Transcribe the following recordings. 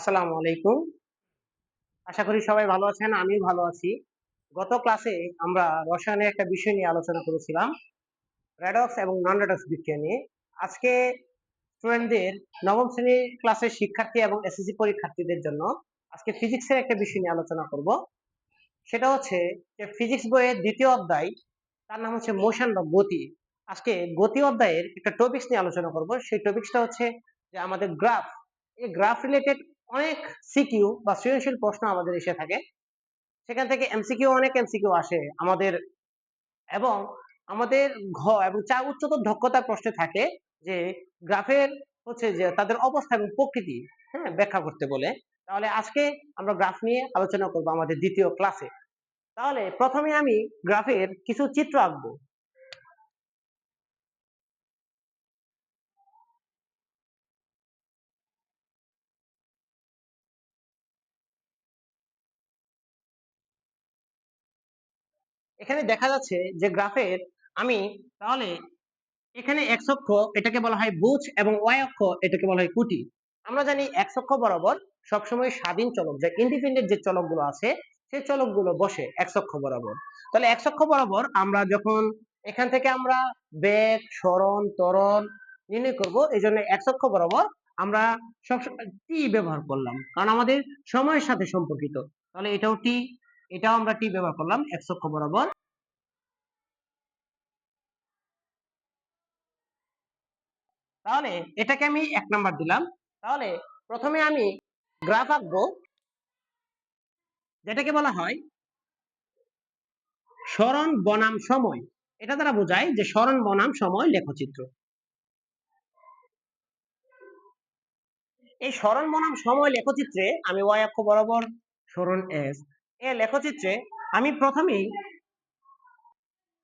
আসসালামু আলাইকুম। আশা করি সবাই ভালো আছেন আমি ভালো আছি। গত ক্লাসে আমরা রসায়নের একটা বিষয় নিয়ে আলোচনা করেছিলাম রেডক্স এবং নন রেডক্স বিক্রিয়া নিয়ে। আজকে স্টুডেন্টদের নবম শ্রেণির ক্লাসের শিক্ষার্থী এবং এসএসসি পরীক্ষার্থীদের জন্য আজকে ফিজিক্সের একটা বিষয় নিয়ে আলোচনা করব। সেটা হচ্ছে যে ফিজিক্স বইয়ের দ্বিতীয় অধ্যায়, তার নাম হচ্ছে মোশন বা গতি। আজকে গতি অধ্যায়ের একটা টপিক্স নিয়ে আলোচনা করব। সেই টপিক্সটা হচ্ছে যে আমাদের গ্রাফ এই গ্রাফ রিলেটেড অনেক সিকিউ বা সৃজনশীল প্রশ্ন আমাদের এসে থাকে। সেখান থেকে এমসিকিউ অনেক এমসিকিউ আসে আমাদের। এবং আমাদের ঘ এবং চা উচ্চতর দক্ষতার প্রশ্নে থাকে যে, গ্রাফের হচ্ছে যে তাদের অবস্থা এবং প্রকৃতি হ্যাঁ ব্যাখ্যা করতে বলে। তাহলে আজকে আমরা গ্রাফ নিয়ে আলোচনা করব আমাদের দ্বিতীয় ক্লাসে তাহলে প্রথমে আমি গ্রাফের কিছু চিত্র আঁকবো। এখানে দেখা যাচ্ছে যে গ্রাফের আমি তাহলে এখানে এক্স অক্ষ এটাকে বলা হয় বুচ এবং ওয়াই অক্ষ এটাকে বলা হয় কুটি। আমরা জানি এক্স অক্ষ বরাবর সবসময় স্বাধীন চলক, যে ইন্ডিপেন্ডেন্ট যে চলকগুলো আছে সেই চলকগুলো বসে এক্স অক্ষ বরাবর। তাহলে এক্স অক্ষ বরাবর আমরা যখন এখান থেকে আমরা বেগ, সরণ, ত্বরণ নির্ণয় করব এই জন্য এক্স অক্ষ বরাবর আমরা সবসময় টি ব্যবহার করলাম। কারণ আমাদের সময়ের সাথে সম্পর্কিত। তাহলে এটাও টি এটাও আমরা টি ব্যবহার করলাম এক্স অক্ষ বরাবর। তাহলে এটাকে আমি এক নাম্বার দিলাম। তাহলে প্রথমে আমি গ্রাফ আঁকবো, যেটাকে বলা হয় স্মরণ বনাম সময়। এটা দ্বারা বোঝায় যে স্মরণ বনাম সময় লেখচিত্র। এই স্মরণ বনাম সময় লেখচিত্রে আমি ওয়াই অক্ষ বরাবর স্মরণ এস এ লেখচিত্রে আমি প্রথমেই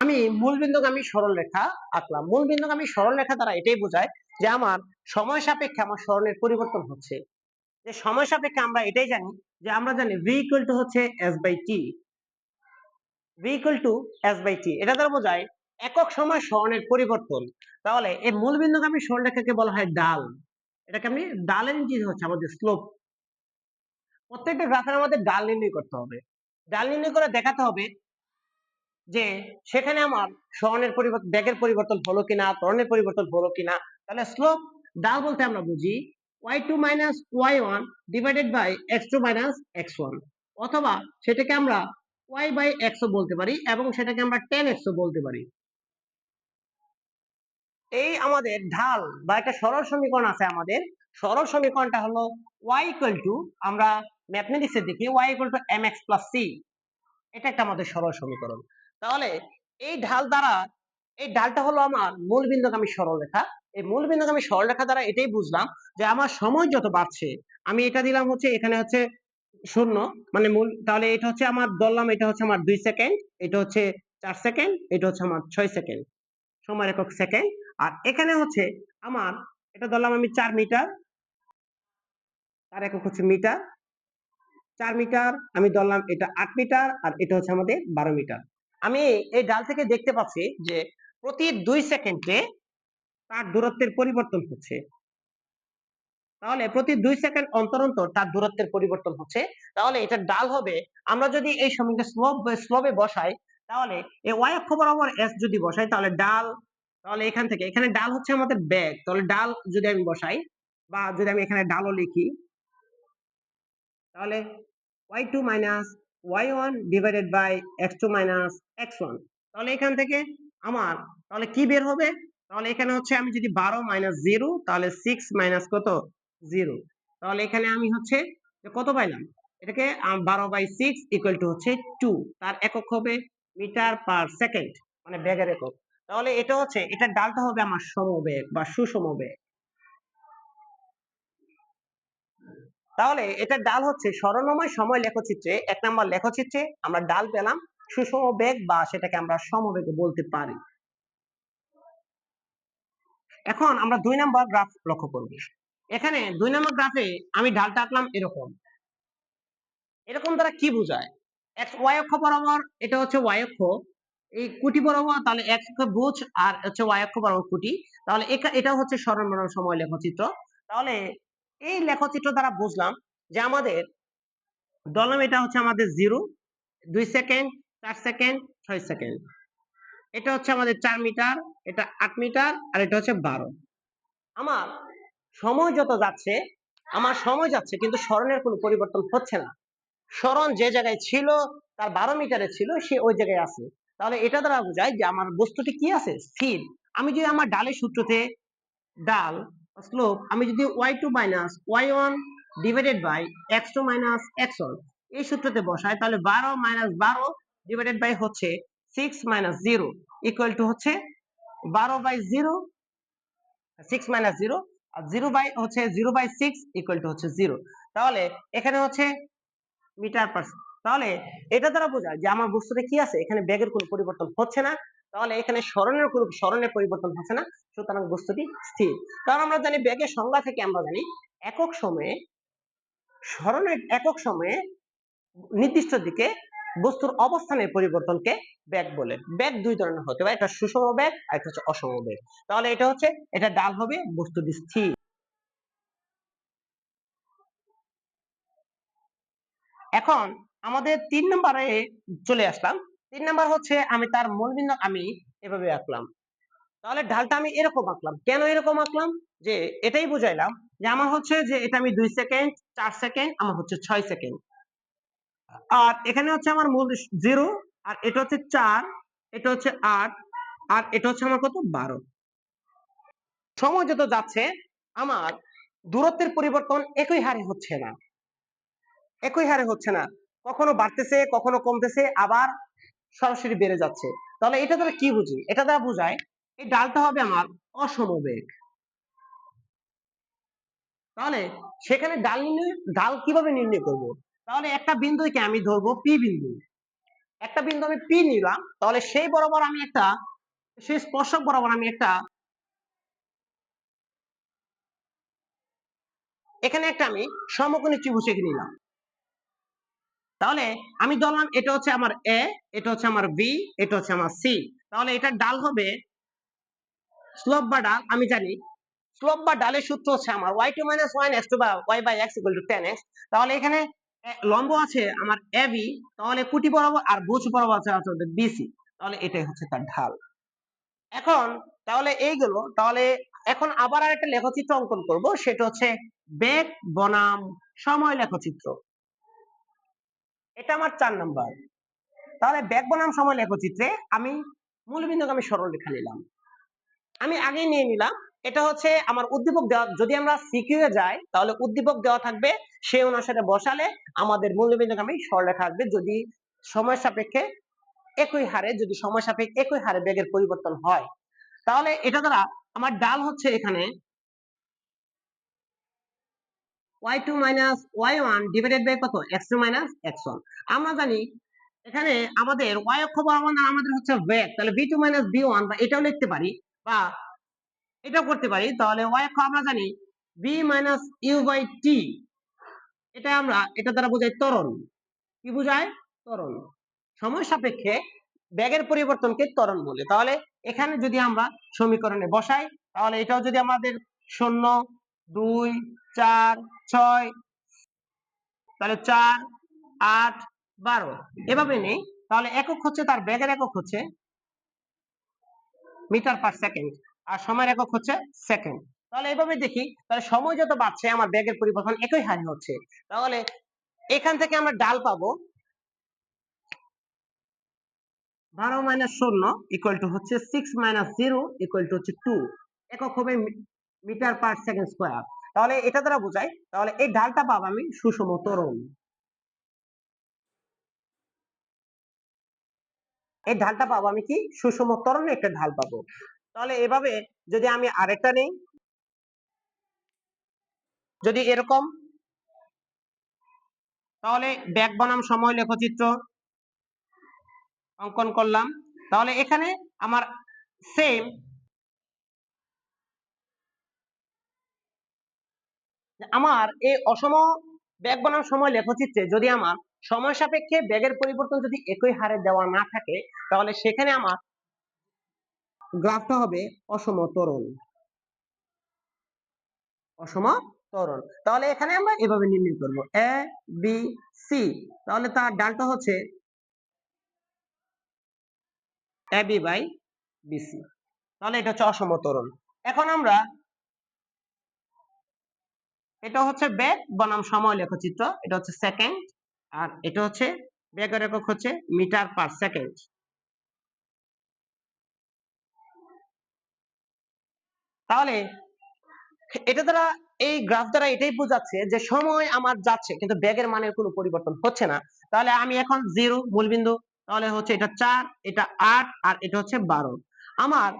আমি মূল বিন্দুগামী সরল রেখা আঁকলাম। মূল বিন্দুগামী সরল রেখা দ্বারা এটাই বোঝায় যে আমার সময় সাপেক্ষে আমার স্মরণের পরিবর্তন হচ্ছে। যে সময় সাপেক্ষে আমরা এটাই জানি যে আমরা জানি ভি ইকুয়াল টু হচ্ছে S by T V equal to S by T এটা দ্বারা বোঝায় একক সময় স্মরণের পরিবর্তন। তাহলে এই মূল বিন্দুগামী সরল রেখাকে বলা হয় ডাল। এটাকে আমি ডালের নিচে হচ্ছে আমাদের স্লোপ প্রত্যেকটা গ্রাফের আমাদের ডাল নির্ণয় করতে হবে। ডাল নির্ণয় করে দেখাতে হবে যে সেখানে আমার স্মরণের পরিবর্তন ব্যাগের পরিবর্তন হলো কিনা, ত্বরণের পরিবর্তন হলো কিনা, তাহলে স্লোপ ডাল বলতে আমরা বুঝি Y two minus Y one divided by X two minus X one অথবা সেটাকে আমরা ওয়াই বাই এক্সও বলতে পারি এবং সেটাকে আমরা টেন এক্সও বলতে পারি। এই আমাদের ঢাল বা একটা সরল সমীকরণ আছে আমাদের। সরল সমীকরণটা হলো ওয়াই ইকুয়াল টু আমরা ম্যাথমেটিক্সে দেখি Y equal to M X plus C এটা একটা আমাদের সরল সমীকরণ। তাহলে এই ঢাল দ্বারা, এই ঢালটা হলো আমার মূল বিন্দুগামী সরলরেখা এই মূল বিন্দুগামী সরলরেখা দ্বারা এটাই বুঝলাম যে আমার সময় যত বাড়ছে, আমি এটা দিলাম হচ্ছে এখানে হচ্ছে শূন্য মানে মূল, তাহলে এটা হচ্ছে আমার ধরলাম এটা হচ্ছে আমার দুই সেকেন্ড, এটা হচ্ছে চার সেকেন্ড, এটা হচ্ছে আমার ছয় সেকেন্ড সময় একক সেকেন্ড। আর এখানে হচ্ছে আমার, এটা ধরলাম আমি চার মিটার, তার একক হচ্ছে মিটার, চার মিটার, আমি ধরলাম এটা আট মিটার, আর এটা হচ্ছে আমাদের বারো মিটার। আমি এই ডাল থেকে দেখতে পাচ্ছি যে প্রতি দুই সেকেন্ডে তার দূরত্বের পরিবর্তন হচ্ছে। তাহলে প্রতি দুই সেকেন্ড অন্তর অন্তর তার দূরত্বের পরিবর্তন হচ্ছে। তাহলে এটা ডাল হবে। আমরা যদি এই সমীকরণ স্লোপ স্লোপে বসাই, তাহলে এই ওয়াই অক্ষ বরাবর এস যদি বসাই, তাহলে ডাল, তাহলে এখান থেকে, এখানে ডাল হচ্ছে আমাদের ব্যাগ তাহলে ডাল যদি আমি বসাই বা যদি আমি এখানে ডালও লিখি, তাহলে Y two minus Y one divided by X two minus X one তাহলে এখান থেকে আমার, তাহলে কি বের হবে? তাহলে এখানে হচ্ছে আমি যদি বারো মাইনাস জিরো তাহলে সিক্স মাইনাস কত? জিরো তাহলে এখানে আমি হচ্ছে কত পাইলাম? এটাকে বারো বাই সিক্স ইকুয়াল টু হচ্ছে টু তার একক হবে মিটার পার সেকেন্ড মানে বেগের একক। তাহলে এটা হচ্ছে, এটা ডালটা হবে আমার সমবেগ বা সুষমবেগ তাহলে এটা ডাল হচ্ছে স্মরণময় সময় লেখচিত্রে, এক নাম্বার লেখচিত্রে আমরা ডাল পেলাম, সুষম বেগ বা সেটাকে আমরা সমবেগ বলতে পারি। এখন আমরা দুই নাম্বার গ্রাফ লক্ষ্য করব। এখানে দুই নাম্বার গ্রাফে আমি ডালটা আঁকলাম এরকম। এরকম দ্বারা কি বোঝায়? এক্স ওয়াই অক্ষ বরাবর, এটা হচ্ছে ওয়াই অক্ষ। এই কুটি বরাবর, তাহলে এক্স বুঝ আর হচ্ছে ওয়াই অক্ষ বরাবর কুটি। তাহলে এটা হচ্ছে স্মরণ সময় লেখচিত্র। তাহলে এই লেখচিত্র দ্বারা বুঝলাম যে আমাদের দলম এটা হচ্ছে আমাদের জিরো দুই সেকেন্ড চার সেকেন্ড ছয় সেকেন্ড এটা হচ্ছে আমাদের চার মিটার, এটা আট মিটার আর এটা হচ্ছে বারো। আমার সময় যত যাচ্ছে, আমার সময় যাচ্ছে কিন্তু স্মরণের কোনো পরিবর্তন হচ্ছে না। স্মরণ যে জায়গায় ছিল, তার বারো মিটারে ছিল, সে ওই জায়গায় আছে। তাহলে এটা দ্বারা বোঝায় যে আমার বস্তুটি কি আছে? স্থির। আমি যদি আমার ডালের সূত্রতে ডাল স্লোপ আমি যদি Y two minus Y one divided by X two minus X one এই সূত্রতে বসাই, তাহলে বারো মাইনাস বারো ডিভাইডেড বাই হচ্ছে six minus zero equal to হচ্ছে বারো by zero six minus zero R zero by হচ্ছে zero by six equal to হচ্ছে জিরো তাহলে এখানে হচ্ছে মিটার পার তাহলে এটা দ্বারা বোঝায় যে আমার বস্তুতে কি আছে? এখানে ব্যাগের কোনো পরিবর্তন হচ্ছে না। তাহলে এখানে স্মরণের কোনো, স্মরণের পরিবর্তন হচ্ছে না। সুতরাং বস্তুটি স্থির। কারণ আমরা জানি ব্যাগের সংজ্ঞা থেকে আমরা জানি একক সময়ে স্মরণের, একক সময়ে নির্দিষ্ট দিকে বস্তুর অবস্থানের পরিবর্তনকে ব্যাগ বলে। ব্যাগ দুই ধরনের হতে পারে, একটা সুষম ব্যাগ আর একটা হচ্ছে অসম ব্যাগ তাহলে এটা হচ্ছে, এটা ডাল হবে, বস্তুটি স্থির। এখন আমাদের তিন নম্বরে চলে আসলাম। তিন নম্বর হচ্ছে আমি তার মূলবিন্দু আমি এভাবে আঁকলাম। তাহলে ঢালটা আমি এরকম আঁকলাম। কেন এরকম আঁকলাম? যে এটাই বুঝাইলাম যে আমার হচ্ছে যে এটা আমি দুই সেকেন্ড, চার সেকেন্ড, আমার হচ্ছে ছয় সেকেন্ড। আর এখানে হচ্ছে আমার মূল জিরো, আর এটা হচ্ছে চার, এটা হচ্ছে আট, আর এটা হচ্ছে আমার কত? বারো। সময় যত যাচ্ছে, আমার দূরত্বের পরিবর্তন একই হারে হচ্ছে না। একই হারে হচ্ছে না। কখনো বাড়তেছে, কখনো কমতেছে, আবার সরাসরি বেড়ে যাচ্ছে। তাহলে এটা দ্বারা কি বুঝি? এটা দ্বারা বোঝায়, এই ডালটা হবে আমার অসমবেগ। তাহলে সেখানে ডাল নির্ণয়, ডাল কীভাবে নির্ণয় করব? তাহলে একটা বিন্দুকে আমি ধরবো পি বিন্দু। একটা বিন্দু আমি পি নিলাম, তাহলে সেই বরাবর আমি একটা, সেই স্পর্শক বরাবর আমি একটা, এখানে একটা আমি সমকোণী ত্রিভুজ এঁকে নিলাম। তাহলে আমি ধরলাম এটা হচ্ছে আমার এ এটা হচ্ছে আমার বি এটা হচ্ছে আমার সি তাহলে এটা ডাল হবে স্লোপ বা ডাল, আমি জানি। স্লোপ বা ডালের সূত্র হচ্ছে আমার Y two minus one X two বা Y by X equal to ten X তাহলে এখানে লম্ব আছে আমার এ বি তাহলে কুটি বরাবর আর বুঝ বরাবর আছে আমাদের বিসি তাহলে এটাই হচ্ছে তার ঢাল। এখন তাহলে এইগুলো তাহলে এখন আবার আরেকটা লেখচিত্র অঙ্কন করব, সেটা হচ্ছে বেগ বনাম সময় লেখচিত্র। এটা আমার চার নাম্বার তাহলে ব্যাক বনাম সময় লেখচিত্রে আমি মূলবিন্দুকে আমি সরল রেখা নিলাম। আমি আগেই নিয়ে নিলাম, এটা হচ্ছে আমার উদ্দীপক দেওয়া, যদি আমরা সিকিউ এ যাই, তাহলে উদ্দীপক দেওয়া থাকবে সেই অনুসারে বসালে আমাদের মূলবিন্দুকে আমি সরলরেখা আসবে, যদি সময় সাপেক্ষে একই হারে, যদি সময় সাপেক্ষে একই হারে বেগের পরিবর্তন হয়। তাহলে এটা দ্বারা আমার ডাল হচ্ছে এখানে Y two minus Y one divided কত? X two minus X one আমরা জানি এখানে আমাদের ওয়াই অক্ষ বরাবর আমাদের হচ্ছে বেগ তাহলে B two minus B one বা এটাও লিখতে পারি বা এটাও করতে পারি। তাহলে ওয়াই অক্ষ আমরা জানি বি মাইনাস ইউ বাই এটা আমরা, এটা দ্বারা বোঝাই ত্বরণ। কি বোঝায়? ত্বরণ। সময় সাপেক্ষে ব্যাগের পরিবর্তনকে ত্বরণ বলে। তাহলে এখানে যদি আমরা সমীকরণে বসাই, তাহলে এটাও যদি আমাদের শূন্য দুই, চার, ছয়। তাহলে চার, আট, বারো। এভাবে নেই। তাহলে একক হচ্ছে তার ব্যাগের একক হচ্ছে মিটার পার সেকেন্ড। আর সময়ের একক হচ্ছে সেকেন্ড। তাহলে এভাবে দেখি, তাহলে সময় যত বাড়ছে, আমার ব্যাগের পরিবর্তন একই হারে হচ্ছে। তাহলে এখান থেকে আমরা ডাল পাবো। বারো মাইনাস শূন্য ইকুয়াল টু হচ্ছে six minus zero equal to হচ্ছে টু একক হবে মিটার পার সেকেন্ড স্কোয়ার। তাহলে এটা দ্বারা বোঝাই, তাহলে এই ঢালটা পাবো আমি সুষম ত্বরণ এই ঢালটা পাবো আমি কি? সুষম ত্বরণে একটা ঢাল পাবো। তাহলে এভাবে যদি আমি আরেকটা নেই, যদি এরকম, তাহলে ব্যাগ বনাম সময় লেখচিত্র, অঙ্কন করলাম। তাহলে এখানে আমার সেম আমার এই অসম ব্যাগ বনাম সময় লেখচিত্রে যদি আমার সময় সাপেক্ষে ব্যাগের পরিবর্তন যদি একই হারে দেওয়া না থাকে, তাহলে সেখানে আমার গ্রাফটা হবে অসম ত্বরণ অসম ত্বরণ তাহলে এখানে আমরা এভাবে নির্ণয় করব। এ বি সি তাহলে তার ডালটা হচ্ছে এ বি বাই বিসি তাহলে এটা হচ্ছে অসম ত্বরণ এখন আমরা এটা হচ্ছে বেগ, বনাম সময় লেখচিত্র, এটা হচ্ছে সেকেন্ড আর এটা হচ্ছে বেগের একক হচ্ছে মিটার পার সেকেন্ড তাহলে, এটা দ্বারা, এই গ্রাফ দ্বারা এটাই বোঝাচ্ছে যে সময় আমার যাচ্ছে, কিন্তু ব্যাগের মানের কোনো পরিবর্তন হচ্ছে না। তাহলে আমি এখন জিরো মূলবিন্দু, তাহলে হচ্ছে এটা চার, এটা আট, আর এটা হচ্ছে বারো। আমার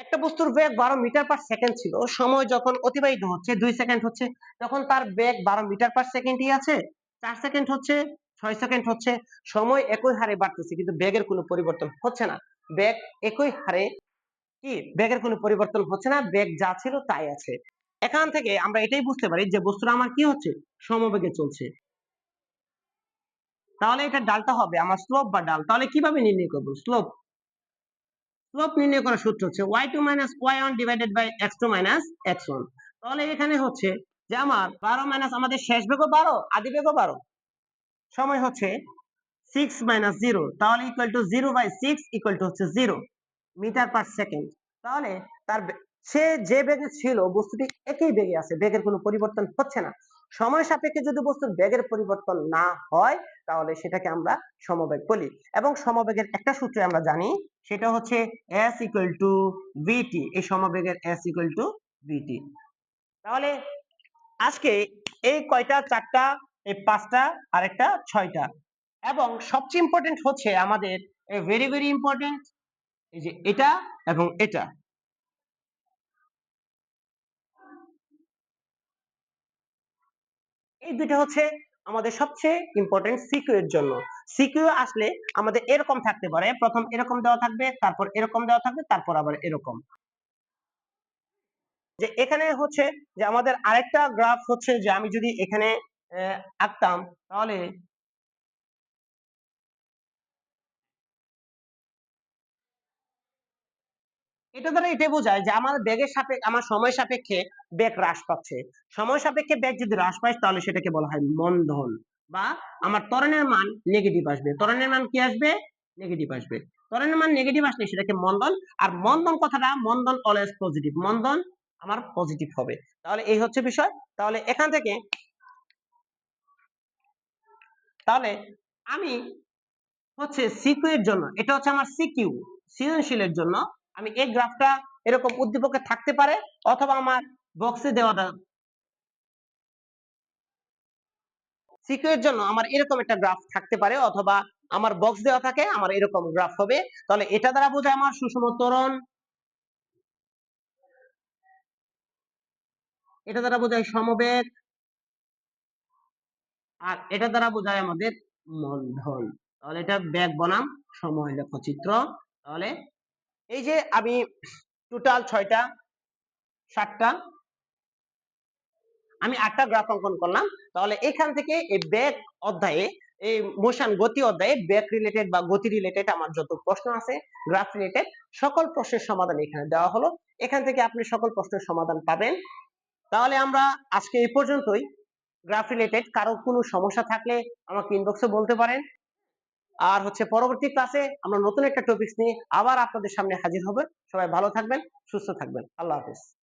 একটা বস্তুর বেগ বারো মিটার পার সেকেন্ড ছিল। সময় যখন অতিবাহিত হচ্ছে, দুই সেকেন্ড হচ্ছে, তখন তার বেগ বারো মিটার পার সেকেন্ডই আছে, চার সেকেন্ড হচ্ছে, ছয় সেকেন্ড হচ্ছে, সময় একই হারে বাড়তেছে, কিন্তু বেগের কোনো পরিবর্তন হচ্ছে না। বেগ একই হারে কি? বেগের কোনো পরিবর্তন হচ্ছে না, বেগ যা ছিল তাই আছে। এখান থেকে আমরা এটাই বুঝতে পারি যে বস্তুটা আমার কি হচ্ছে? সমবেগে চলছে। তাহলে এটা ডালটা হবে আমার স্লোপ বা ডাল। তাহলে কীভাবে নির্ণয় করব? স্লোপ স্লোপ নির্ণয় করার সূত্র হচ্ছে y2 minus y1 divided by x2 minus x1 তাহলে এখানে হচ্ছে যে আমার 12 মাইনাস আমাদের শেষ বেগও 12 আদি বেগও 12 সময় হচ্ছে 6 মাইনাস 0 তাহলে equal to 0 by 6 equal to হচ্ছে 0 মিটার পার সেকেন্ড তাহলে তার সে যে বেগে ছিল, বস্তুটি একই বেগে আছে, বেগের কোনো পরিবর্তন হচ্ছে না। সময় সাপেক্ষে যদি বস্তুর বেগের পরিবর্তন না হয়, তাহলে সেটাকে আমরা সমবেগ বলি। এবং সমবেগের একটা সূত্র আমরা জানি, সেটা হচ্ছে s ইকুয়াল টু ভিটি এই সমবেগের s ইকুয়াল টু ভিটি তাহলে আজকে এই কয়টা, চারটা, এই পাঁচটা আর একটা ছয়টা। এবং সবচেয়ে ইম্পর্টেন্ট হচ্ছে আমাদের ভেরি ভেরি ইম্পর্টেন্ট এই যে এটা এবং এটা। এই দুইটা হচ্ছে আমাদের সবচেয়ে ইম্পর্টেন্ট সিকিউ এর জন্য। সিকিউ আসলে আমাদের এরকম থাকতে পারে, প্রথম এরকম দেওয়া থাকবে, তারপর এরকম দেওয়া থাকবে, তারপর আবার এরকম। যে এখানে হচ্ছে যে আমাদের আরেকটা গ্রাফ হচ্ছে যে আমি যদি এখানে আঁকতাম, তাহলে এটা দ্বারা এটাই বোঝায় যে আমার বেগের সাপেক্ষে আমার সময় সাপেক্ষে বেগ হ্রাস পাচ্ছে। সময় সাপেক্ষে বেগ যদি হ্রাস পায়, তাহলে সেটাকে বলা হয় মন্দন বা আমার ত্বরণের মান নেগেটিভ আসবে। ত্বরণের মান কি আসবে? নেগেটিভ আসবে। ত্বরণের মান নেগেটিভ আসলে সেটাকে মন্দন। আর মন্দন কথাটা, মন্দন অলওয়েজ পজিটিভ মন্দন আমার পজিটিভ হবে। তাহলে এই হচ্ছে বিষয়। তাহলে এখান থেকে তাহলে আমি হচ্ছে সিকিউ এর জন্য, এটা হচ্ছে আমার সিকিউ সৃজনশীলের জন্য আমি এই গ্রাফটা এরকম উদ্দীপকে থাকতে পারে অথবা আমার বক্সে দেওয়াটা সিকিউ এর জন্য আমার এরকম একটা গ্রাফ থাকতে পারে অথবা আমার বক্স দেওয়া থাকে, আমার এরকম গ্রাফ হবে। তাহলে এটা দ্বারা বোঝায় আমার সুষম ত্বরণ এটা দ্বারা বোঝায় সমবেগ। আর এটা দ্বারা বোঝায় আমাদের মন্ধন তাহলে এটা ব্যাগ বনাম, সময় লেখচিত্র তাহলে এই যে আমি টোটাল ছয়টা, সাতটা, আমি আটটা গ্রাফ অঙ্কন করলাম। তাহলে এখান থেকে এই ব্যাগ অধ্যায়ে, এই মোশন গতি অধ্যায়ে ব্যাক রিলেটেড বা গতি রিলেটেড আমার যত প্রশ্ন আছে গ্রাফ রিলেটেড সকল প্রশ্নের সমাধান এখানে দেওয়া হলো। এখান থেকে আপনি সকল প্রশ্নের সমাধান পাবেন। তাহলে আমরা আজকে এই পর্যন্তই। গ্রাফ রিলেটেড কারও কোনো সমস্যা থাকলে আমাকে ইনবক্সে বলতে পারেন। আর হচ্ছে পরবর্তী ক্লাসে আমরা নতুন একটা টপিক নিয়ে আবার আপনাদের সামনে হাজির হবে। সবাই ভালো থাকবেন, সুস্থ থাকবেন। আল্লাহ হাফিজ।